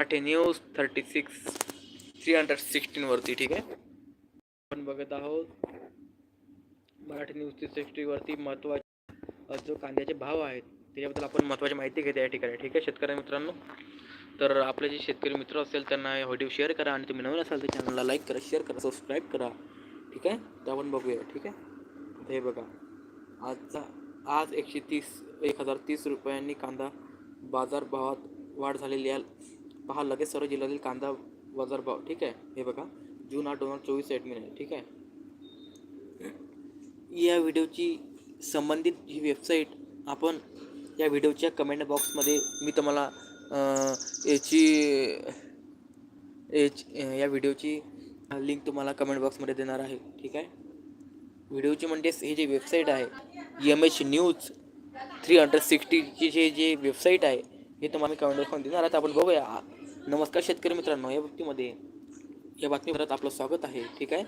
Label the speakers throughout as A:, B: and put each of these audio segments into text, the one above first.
A: Marathi news thirty six three hundred सिक्स्टीनवरती ठीक आहे? आपण बघत आहोत मराठी न्यूज थ्री सिक्स्टीवरती महत्त्वाचे जो कांद्याचे भाव आहेत त्याच्याबद्दल आपण महत्त्वाची माहिती घेते या ठिकाणी ठीक आहे शेतकरी मित्रांनो? तर आपले जे शेतकरी मित्र असेल त्यांना व्हिडिओ शेअर करा आणि तुम्ही नवीन असाल तर चॅनलला लाईक करा शेअर करा सबस्क्राईब करा ठीक आहे? तर आपण बघूया ठीक आहे? हे बघा आजचा आज एकशे तीस एक हजार तीस रुपयांनी कांदा बाजारभावात वाढ झालेली आहे. पहा लगेच सर्व जिल्ह्यातील कांदा बाजारभाव ठीक आहे? हे बघा जून आठ दोन हजार चोवीस ॲडमिन आहे ठीक आहे? या व्हिडिओची संबंधित ही वेबसाईट आपण या व्हिडिओच्या कमेंट बॉक्समध्ये मी तुम्हाला याची एच या व्हिडिओची लिंक तुम्हाला कमेंट बॉक्समध्ये देणार आहे ठीक आहे? व्हिडिओची म्हणजेच हे जे वेबसाईट आहे M H news three hundred सिक्स्टीची जे जे वेबसाईट आहे हे तुम्हाला मी कमेंट करून देणार आहे आपण बघूया. नमस्कार शेतकरी मित्रांनो या बाबतीमध्ये या बातमीपत्रात आपलं स्वागत आहे. ठीक आहे?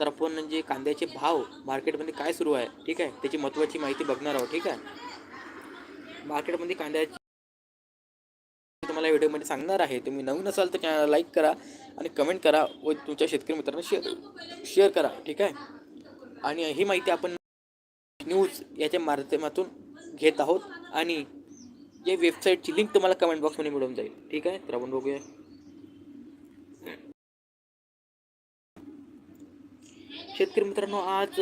A: तर आपण म्हणजे कांद्याचे भाव मार्केटमध्ये काय सुरू आहे? ठीक आहे? त्याची महत्त्वाची माहिती बघणार आहोत. ठीक आहे? मार्केटमध्ये कांद्याची तुम्हाला व्हिडिओमध्ये सांगणार आहे. तुम्ही नवीन असाल तर चॅनल लाईक करा आणि कमेंट करा व तुमच्या शेतकरी मित्रांना शेअर शेअर करा. ठीक आहे? आणि ही माहिती आपण न्यूज याच्या माध्यमातून घेत आहोत. आणि या वेबसाईटची लिंक तुम्हाला कमेंट बॉक्समध्ये मिळून जाईल. ठीक आहे? तर आपण बघूया. शेतकरी मित्रांनो आज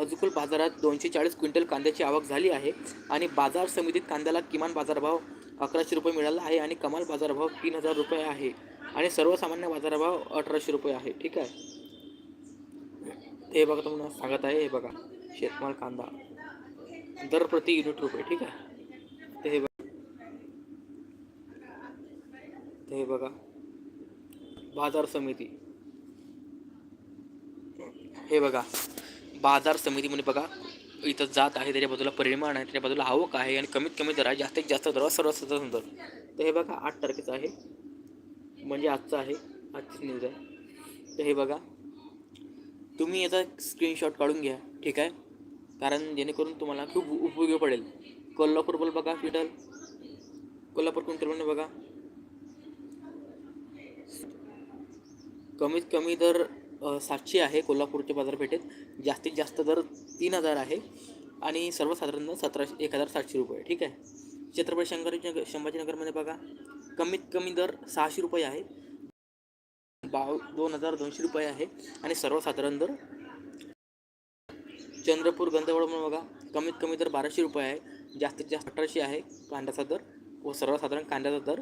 A: अजुकुल बाजारात दोनशे चाळीस क्विंटल कांद्याची आवक झाली आहे आणि बाजार समितीत कांद्याला किमान बाजारभाव अकराशे रुपये मिळाला आहे आणि कमाल बाजारभाव तीन हजार रुपये आहे आणि सर्वसामान्य बाजारभाव अठराशे रुपये आहे. ठीक आहे? हे बघा तुम्हाला सांगत आहे हे बघा. शेतमाल कांदा. दर प्रति युनिट रुपये. ठीक आहे ते हे बघा तर हे बघा. बाजार समिती. हे बघा. बाजार समितीमध्ये बघा इथं जात आहे त्याच्या बाजूला परिमाण आहे त्याच्या बाजूला आवक आहे आणि कमीत कमी दर आहे जास्तीत जास्त दर सतत दर. तर हे बघा आठ तारखेचं आहे. म्हणजे आजचं आहे. आजचीच न्यूज आहे. तर हे बघा. तुम्ही याचा स्क्रीनशॉट काढून घ्या. ठीक आहे? कारण जेणेकरून तुम्हाला खूप उपयोगी पडेल. कोल्हापूर बोल बघा क्विंटल कोल्हापूर क्विंटलमध्ये बघा? कमीत कमी दर सातशे आहे कोल्हापूरच्या बाजारपेठेत. जास्तीत जास्त दर तीन हजार आहे आणि सर्वसाधारण दर सतराशे एक हजार सातशे रुपये ठीक आहे? छत्रपती शंकर संभाजीनगरमध्ये बघा. कमीत कमी दर सहाशे रुपये आहे. बाव दोन हजार दोनशे रुपये आहे आणि सर्वसाधारण दर चंद्रपूर गंधवळमध्ये बघा. कमीत कमी दर बाराशे रुपये आहे. जास्तीत जास्त अठराशे आहे कांद्याचा दर व सर्वसाधारण कांद्याचा दर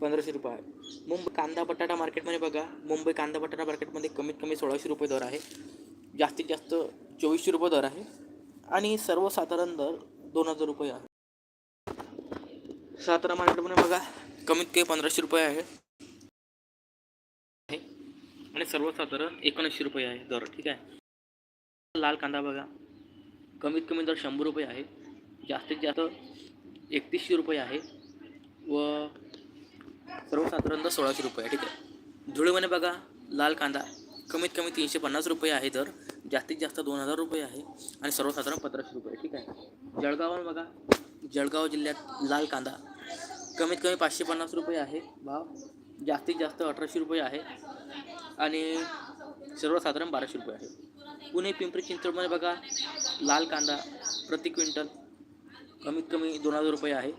A: पंधराशे रुपये आहे. मुंबई कांदा बटाटा मार्केटमध्ये बघा मुंबई कांदा बटाटा मार्केटमध्ये कमीत कमी सोळाशे रुपये दर आहे. जास्तीत जास्त चोवीसशे रुपये दर आहे. आणि सर्वसाधारण दर दोन हजार रुपये आहे. सातारा मार्केटमध्ये बघा कमीत कमी पंधराशे रुपये आहे. आणि सर्वसाधारण एकोणीसशे रुपये आहे दर ठीक आहे. लाल कांदा बघा कमीत कमी दर शंभर रुपये आहे. जास्तीत जास्त एकतीसशे रुपये आहे. व सर्वसाधारण सोळाशे रुपये आहे ठीक आहे. धुळेमध्ये बघा लाल कांदा कमीत कमी तीनशे पन्नास रुपये आहे दर जास्तीत जास्त दोन हजार रुपये आहे आणि सर्वसाधारण पंधराशे रुपये ठीक आहे. जळगावात बघा जळगाव जिल्ह्यात लाल कांदा कमीत कमी पाचशे पन्नास रुपये आहे भाव जास्तीत जास्त अठराशे रुपये आहे आणि सर्वसाधारण बाराशे रुपये आहे. पुणे पिंपरी चिंचवडमध्ये बघा लाल कांदा प्रति क्विंटल कमीत कमी दोन हजार रुपये आहे.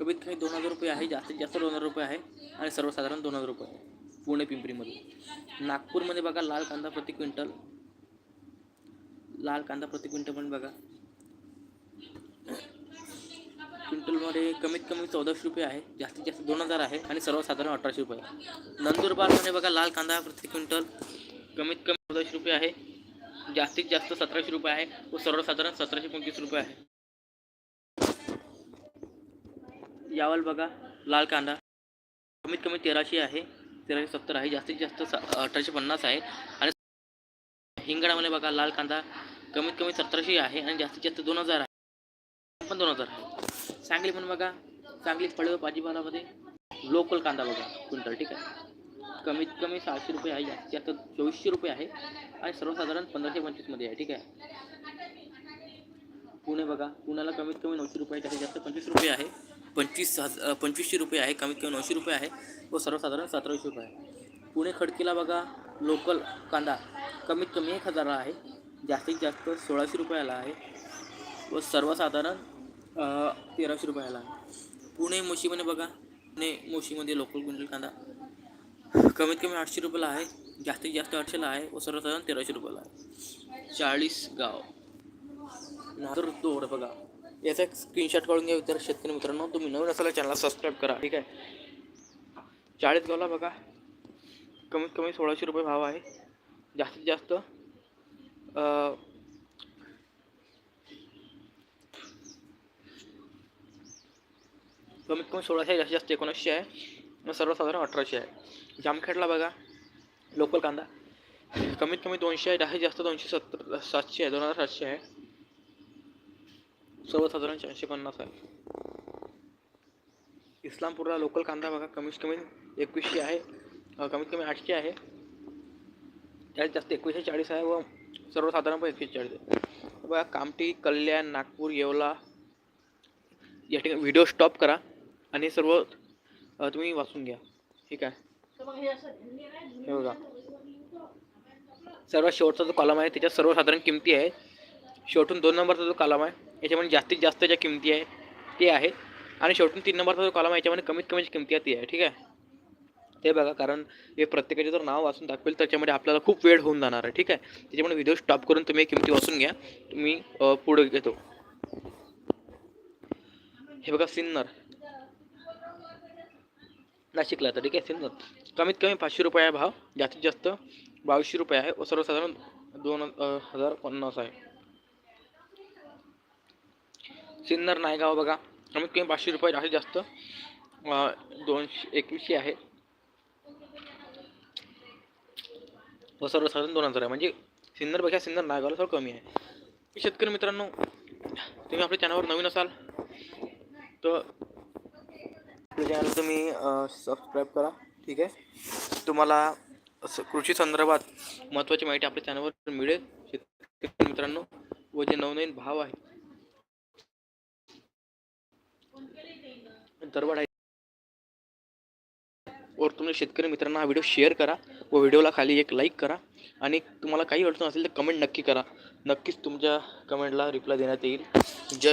A: कमीत कमी दोन हजार रुपये आहे जास्तीत जास्त दोन हजार रुपये आहे आणि सर्वसाधारण दोन हजार रुपये आहे पुणे पिंपरीमध्ये. नागपूरमध्ये बघा लाल कांदा प्रति क्विंटल. लाल कांदा प्रति क्विंटल पण बघा. क्विंटलमध्ये कमीत कमी चौदाशे रुपये आहे जास्तीत जास्त दोन हजार आहे आणि सर्वसाधारण अठराशे रुपये आहे. नंदुरबारमध्ये बघा लाल कांदा प्रति क्विंटल कमीत कमी चौदाशे रुपये आहे जास्तीत जास्त सतराशे रुपये आहे व सर्वसाधारण सतराशे पंचवीस रुपये आहे. यावल बघा लाल कांदा. कमीत कमी तेराशे आहे तेराशे सत्तर आहे जास्तीत जास्त अठराशे पन्नास आहे. आणि हिंगडामध्ये बघा लाल कांदा कमीत कमी सतराशे आहे आणि जास्तीत जास्त दोन हजार आहे. पण दोन हजार आहे. सांगली पण बघा सांगली फळे भाजीपालामध्ये लोकल कांदा बघा क्विंटल ठीक आहे. कमीत कमी सहाशे रुपये आहे जास्तीत जास्त चोवीसशे रुपये आहे. आणि सर्वसाधारण पंधराशे पंचवीसमध्ये आहे ठीक आहे. पुणे बघा पुण्याला कमीत कमी नऊशे रुपये जास्तीत जास्त पंचवीस रुपये आहे. पंचवीस हजार पंचवीसशे रुपये आहे कमीत कमी नऊशे रुपये आहे. व सर्वसाधारण सतराशे रुपये आहे. पुणे खडकीला बघा लोकल कांदा कमीत कमी एक हजारला आहे. जास्तीत जास्त सोळाशे रुपयाला आहे. व सर्वसाधारण तेराशे रुपयाला आहे. पुणे मोशीमध्ये बघा पुणे मोशीमध्ये लोकल गुंडल कांदा कमीत कमी आठशे रुपयाला आहे. जास्तीत जास्त आठशेला आहे व सर्वसाधारण तेराशे रुपयाला आहे. चाळीस गाव नादर दोड बघा. याचा एक स्क्रीनशॉट काढून घ्या विचार शेतकरी मित्रांनो. तुम्ही नवीन असायला चॅनलला सबस्क्राईब करा. ठीक आहे? चाळीस गावला बघा. कमीत कमी सोळाशे रुपये भाव आहे. जास्तीत जास्त कमीत कमी सोळाशे जास्तीत जास्त एकोणीसशे आहे. सर्वसाधारण अठराशे आहे. जामखेडला बघा. लोकल कांदा. कमीत कमी दोनशे आहे. जास्तीत जास्त दोनशे सत्तर सातशे आहे. दोन हजार सातशे आहे. सर्वसाधारण चारशे पन्नास आहे. इस्लामपूरला लोकल कांदा बघा कमीत कमी एकवीसशे आहे. कमीत कमी आठशे आहे. त्यात जास्त एकवीसशे चाळीस आहे व सर्वसाधारण पण एकशे चाळीस आहे. बघा कामठी कल्याण नागपूर येवला या ठिकाणी व्हिडिओ स्टॉप करा आणि सर्व तुम्ही वाचून घ्या. ठीक आहे? हे बघा. सर्वात शेवटचा जो कॉलम आहे त्याच्यात सर्वसाधारण किमती आहे. शेवटून दोन नंबरचा जो कॉलम आहे याच्यामध्ये जास्तीत जास्त ज्या किमती आहे ते आहे आणि शेवटून तीन नंबरचा जो कॉलम आहे याच्यामध्ये कमीत कमी जी किमती आहे ती आहे ठीक आहे? ते बघा कारण हे प्रत्येकाचे जर नाव वाचून दाखवेल त्याच्यामध्ये आपल्याला खूप वेळ होऊन जाणार आहे ठीक आहे? त्याच्यामुळे व्हिडिओ स्टॉप करून तुम्ही किमती वाचून घ्या. तुम्ही पुढे घेतो. हे बघा सिन्नर. नाशिकला तर ठीक आहे? सिन्नर. कमीत कमी पाचशे रुपये आहे भाव जास्तीत जास्त बावीसशे रुपये आहे. व सर्वसाधारण दोन हजार पन्नास आहे. सिन्नर नायगाव बघा. कमीत कमी पाचशे रुपये जास्तीत जास्त दोनशे एकवीसशे आहे. व सर्वसाधारण दोन हजार आहे. म्हणजे सिन्नरपेक्षा सिन्नर नायगावला थोडं कमी आहे. शेतकरी मित्रांनो तुम्ही आपल्या चॅनलवर नवीन असाल तर आपल्या चॅनल तुम्ही सबस्क्राईब करा. ठीक आहे? तुम्हाला असं कृषी संदर्भात महत्त्वाची माहिती आपल्या चॅनलवर मिळेल. शेतकरी मित्रांनो व जे नवनवीन भाव आहे दरवाढ आहे. वर तुम्ही शेतकरी मित्रांना हा व्हिडिओ शेअर करा व व्हिडिओला खाली एक लाईक करा. आणि तुम्हाला काही अडचण असेल तर कमेंट नक्की करा. नक्कीच तुमच्या कमेंटला रिप्लाय देण्यात येईल. जय